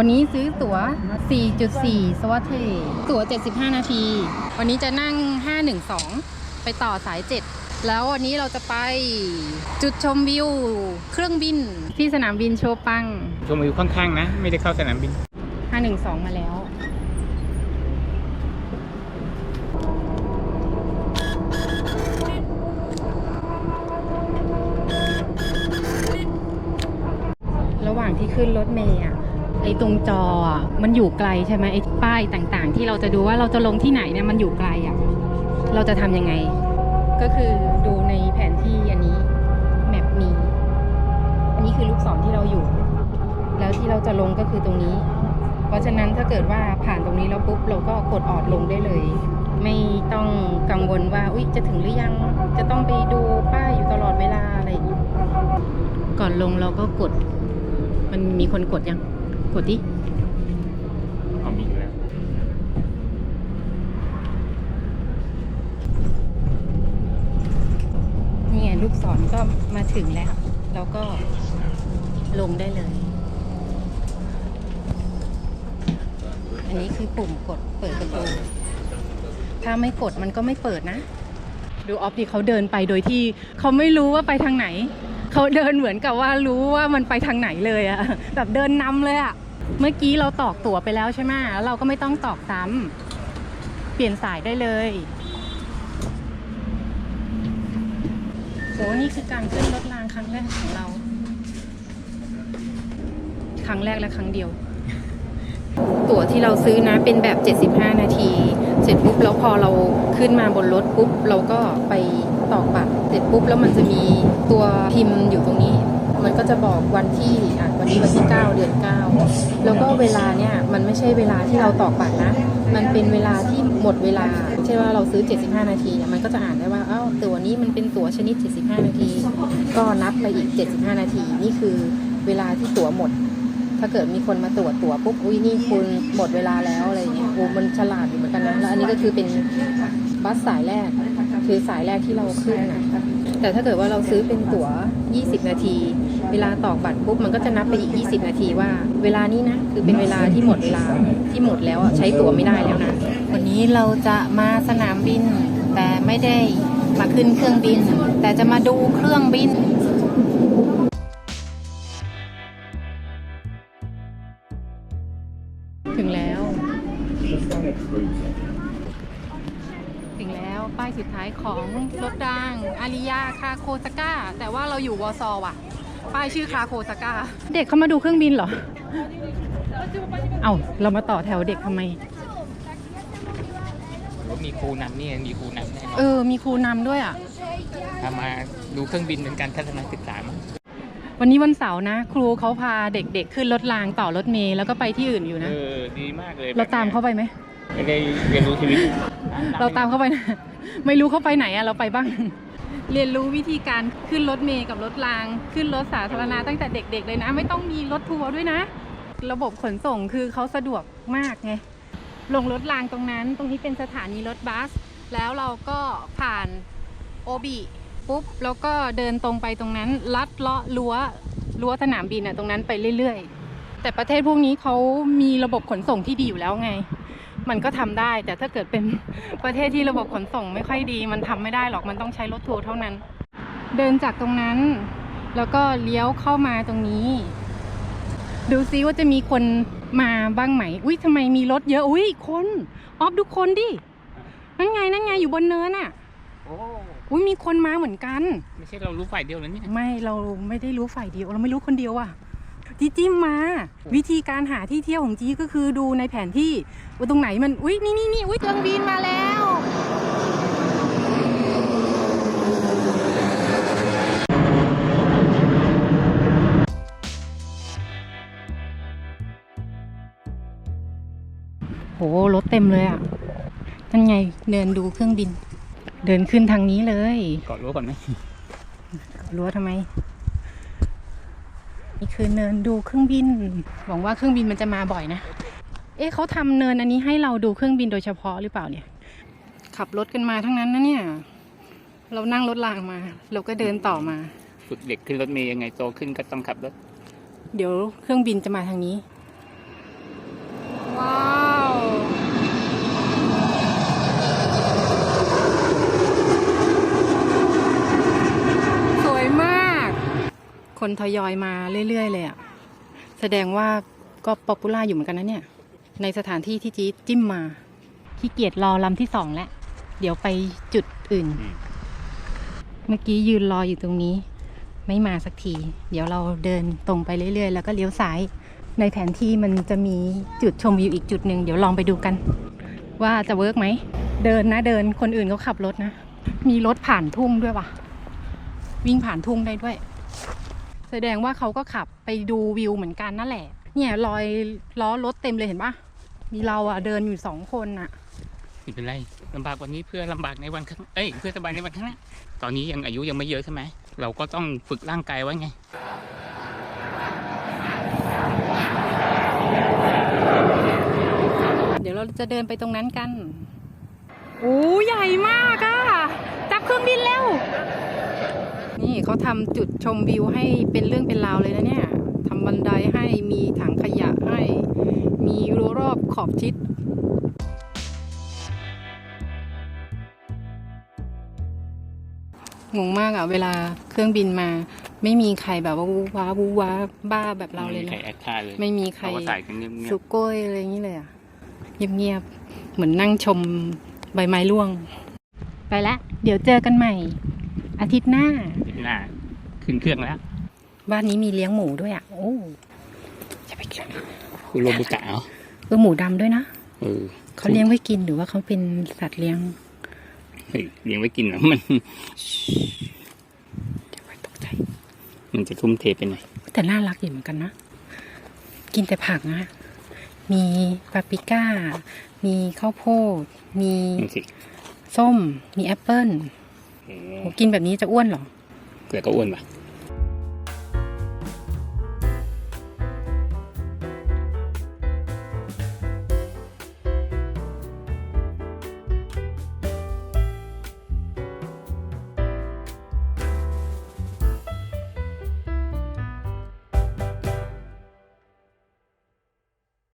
วันนี้ซื้อตั๋ว 4.4 สวัสดีตั๋ว 75 นาที วันนี้จะนั่ง 512 ไปต่อสาย 7 แล้ววันนี้เราจะไปจุดชมวิว เครื่องบินที่สนามบินโชปัง ชมวิวข้างๆนะ ไม่ได้เข้าสนามบิน 512 มาแล้วระหว่างที่ขึ้นรถเมย์อะ ไอ้ตรงจออะมันอยู่ไกลใช่ไหมไอ้ป้ายต่างๆ ที่เราจะดูว่าเราจะลงที่ไหนเนี่ยมันอยู่ไกลอะเราจะทำยังไง ก็คือดูในแผนที่อันนี้แมปมี อันนี้คือลูกศรที่เราอยู่ แล้วที่เราจะลงก็คือตรงนี้ เพราะฉะนั้นถ้าเกิดว่าผ่านตรงนี้แล้วปุ๊บเราก็กดออดลงได้เลย ไม่ต้องกังวลว่าอุ๊ยจะถึงหรือยังจะต้องไปดูป้ายอยู่ตลอดเวลาอะไรอย่างนี้ก่อนลงเราก็กด มันมีคนกดยัง กดดิเอามีอยู่แล้ว นี่ไงลูกศรก็มาถึงแล้วแล้วก็ลงได้เลย อันนี้คือปุ่มกดเปิดประตู ถ้าไม่กดมันก็ไม่เปิดนะ ดูออฟดิเขาเดินไปโดยที่เขาไม่รู้ว่าไปทางไหน เขาเดินเหมือนกับว่ารู้ว่ามันไปทางไหนเลยอะแบบเดินนำเลยอะเมื่อกี้เราตอกตั๋วไปแล้วใช่ไหมแล้วเราก็ไม่ต้องตอกซ้ำเปลี่ยนสายได้เลยโหนี่คือการขึ้นรถรางครั้งแรกของเรา ครั้งแรกและครั้งเดียว ตั๋วที่เราซื้อนะเป็นแบบ 75 นาที เสร็จปุ๊บแล้วพอเราขึ้นมาบนรถปุ๊บเราก็ไป ร็จปุ๊บแล้วมันจะมีตัวพิมพ์อยู่ตรงนี้ มันก็จะบอกวันที่อะวันนี้วันที่ 9 เดือน 9 แล้วก็เวลาเนี่ยมันไม่ใช่เวลาที่เราตอกบัตรนะ มันเป็นเวลาที่หมดเวลาไม่ใช่ว่าเราซื้อ 75 นาทีเนี่ยมันก็จะอ่านได้ว่าอ้าวตั๋วนี้มันเป็นตั๋วชนิด 75 นาที ก็นับไปอีก 75 นาที นี่คือเวลาที่ตั๋วหมดถ้าเกิดมีคนมาตรวจตั๋วปุ๊บอุ้ยนี่คุณหมดเวลาแล้วอะไรเงี้ยโอ้มันฉลาดอยู่เหมือนกันนะแล้วอันนี้ก็คือเป็นบัสสายแรก คือสายแรกที่เราขึ้นนะแต่ถ้าเกิดว่าเราซื้อเป็นตั๋ว 20 นาที เวลาตอกบัตรปุ๊บมันก็จะนับไปอีก 20 นาทีว่า เวลานี้นะคือเป็นเวลาที่หมดเวลาที่หมดแล้วอะใช้ตั๋วไม่ได้แล้วนะวันนี้เราจะมาสนามบิน แต่ไม่ได้มาขึ้นเครื่องบิน แต่จะมาดูเครื่องบิน แล้ว ป้ายสุดท้ายของรถรางอาริยาคาโคซาก้า แต่ว่าเราอยู่วอร์ซอว่ะ ป้ายชื่อคาโคซาก้า เด็กเขามาดูเครื่องบินเหรอ เอ้า เรามาต่อแถวเด็กทำไมมีครูนำนี่มีครูนำแน่นอเอนอมีครูนำด้วยอะถ้ามาดูเครื่องบินเป็นการทัศนศึกษามั้งวันนี้วันเสาร์นะ ครูเขาพาเด็กๆ ขึ้นรถรางต่อรถเมล์แล้วก็ไปที่อื่นอยู่เอนะอดีมากเลยเราตามเขาไปไหม ไม่ได้เรียนรู้ชีวิต เราตามเขาไปนะไม่รู้เขาไปไหนอะเราไปบ้าง เรียนรู้วิธีการขึ้นรถเมล์กับรถราง ขึ้นรถสาธารณะตั้งแต่เด็ก ๆ เลยนะ ไม่ต้องมีรถทัวร์ด้วยนะ ระบบขนส่งคือเขาสะดวกมากไงลงรถรางตรงนั้น ตรงนี้เป็นสถานีรถบัส แล้วเราก็ผ่านโอบิปุ๊บแล้วก็เดินตรงไปตรงนั้นลัดเลาะรั้วรั้วสนามบินอะตรงนั้นไปเรื่อย ๆ แต่ประเทศพวกนี้เขามีระบบขนส่งที่ดีอยู่แล้วไง มันก็ทำได้ แต่ถ้าเกิดเป็นประเทศที่ระบบขนส่งไม่ค่อยดี มันทำไม่ได้หรอกมันต้องใช้รถทัวร์เท่านั้น เดินจากตรงนั้น แล้วก็เลี้ยวเข้ามาตรงนี้ ดูซิว่าจะมีคนมาบ้างไหม อุ้ยทำไมมีรถเยอะ อุ้ยคนออฟดูคนดิ นั่นไงนั่นไงอยู่บนเนินอะโอ้อุ้ยมีคนมาเหมือนกัน ไม่ใช่เรารู้ฝ่ายเดียวแล้วนี่ไม่เราไม่ได้รู้ฝ่ายเดียว เราไม่รู้คนเดียวอะ จีจิ้มมา วิธีการหาที่เที่ยวของจีก็คือดูในแผนที่ว่าตรงไหนมันอุ้ยนี่นี่นี่อุ้ยเครื่องบินมาแล้วโหรถเต็มเลยอะนั่นไงเดินดูเครื่องบิน เดินขึ้นทางนี้เลย กอดรู้ก่อนไหมรั้วทำไม นี่คือเนินดูเครื่องบิน หวังว่าเครื่องบินมันจะมาบ่อยนะ เอ๊ะเขาทำเนินอันนี้ให้เราดูเครื่องบินโดยเฉพาะหรือเปล่าเนี่ย ขับรถกันมาทั้งนั้นนะเนี่ย เรานั่งรถรางมา เราก็เดินต่อมา ฝึกเด็กขึ้นรถเมย์ยังไงโตขึ้นก็ต้องขับรถ เดี๋ยวเครื่องบินจะมาทางนี้ คนทยอยมาเรื่อย ๆ เลยอะแสดงว่าก็ป๊อปปูล่าอยู่เหมือนกันนะเนี่ย ในสถานที่ที่จี๊ดจิ้มมา ขี้เกียจรอลำที่สองแล้ว เดี๋ยวไปจุดอื่นอืมเมื่อกี้ยืนรออยู่ตรงนี้ ไม่มาสักที เดี๋ยวเราเดินตรงไปเรื่อย ๆ แล้วก็เลี้ยวซ้าย ในแผนที่มันจะมีจุดชมวิวอีกจุดหนึ่งเดี๋ยวลองไปดูกัน ว่าจะเวิร์กไหม เดินนะเดินคนอื่นเขาขับรถนะ มีรถผ่านทุ่งด้วยว่ะ วิ่งผ่านทุ่งได้ด้วย แสดงว่าเขาก็ขับไปดูวิวเหมือนกันนั่นแหละ เนี่ยรอยล้อรถเต็มเลยเห็นปะมีเราอะเดินอยู่สองคนอะไม่เป็นไรลำบากวันนี้เพื่อลำบากในวันข้างเอ้ยเพื่อสบายในวันข้างหน้าตอนนี้ยังอายุยังไม่เยอะใช่ไหมเราก็ต้องฝึกร่างกายไว้ไงเดี๋ยวเราจะเดินไปตรงนั้นกันโอ้ใหญ่มากอะจับเครื่องบินแล้ว นี่ เขาทำจุดชมวิวให้เป็นเรื่องเป็นราวเลยนะเนี่ยทำบันไดให้มีถังขยะให้ มีรั้วรอบขอบชิดงงมากอะเวลาเครื่องบินมา ไม่มีใครแบบว่าวูว้าวูว้าบ้าแบบเราเลยไม่มีใครนะแอคท่าเลยไม่มีใครเขาก็ใส่กันเงียบสุโก้ยอะไรอย่างนี้เลยอะเงียบๆเหมือนนั่งชมใบไม้ร่วง ไปละ เดี๋ยวเจอกันใหม่ อาทิตย์หน้าๆหน้า ขึ้นเครื่องแล้ว บ้านนี้มีเลี้ยงหมูด้วยอะโอ้จะไปกินคุณโรบุตะเหรอเออหมูดำด้วยนะเออเขาเลี้ยงไว้กินหรือว่าเขาเป็นสัตว์เลี้ยงเฮ้ยเลี้ยงไว้กินเหรอมันเดี๋ยวไว้ตกใจ มันจะทุ่มเทไปหน่อยแต่น่ารักอยู่เหมือนกันนะ กินแต่ผักนะ มีปาปริก้า มีข้าวโพด มีนี่สิส้ม มีแอปเปิ้ลโอ้ โหกินแบบนี้จะอ้วนเหรอเกลือก็อ้วนป่ะ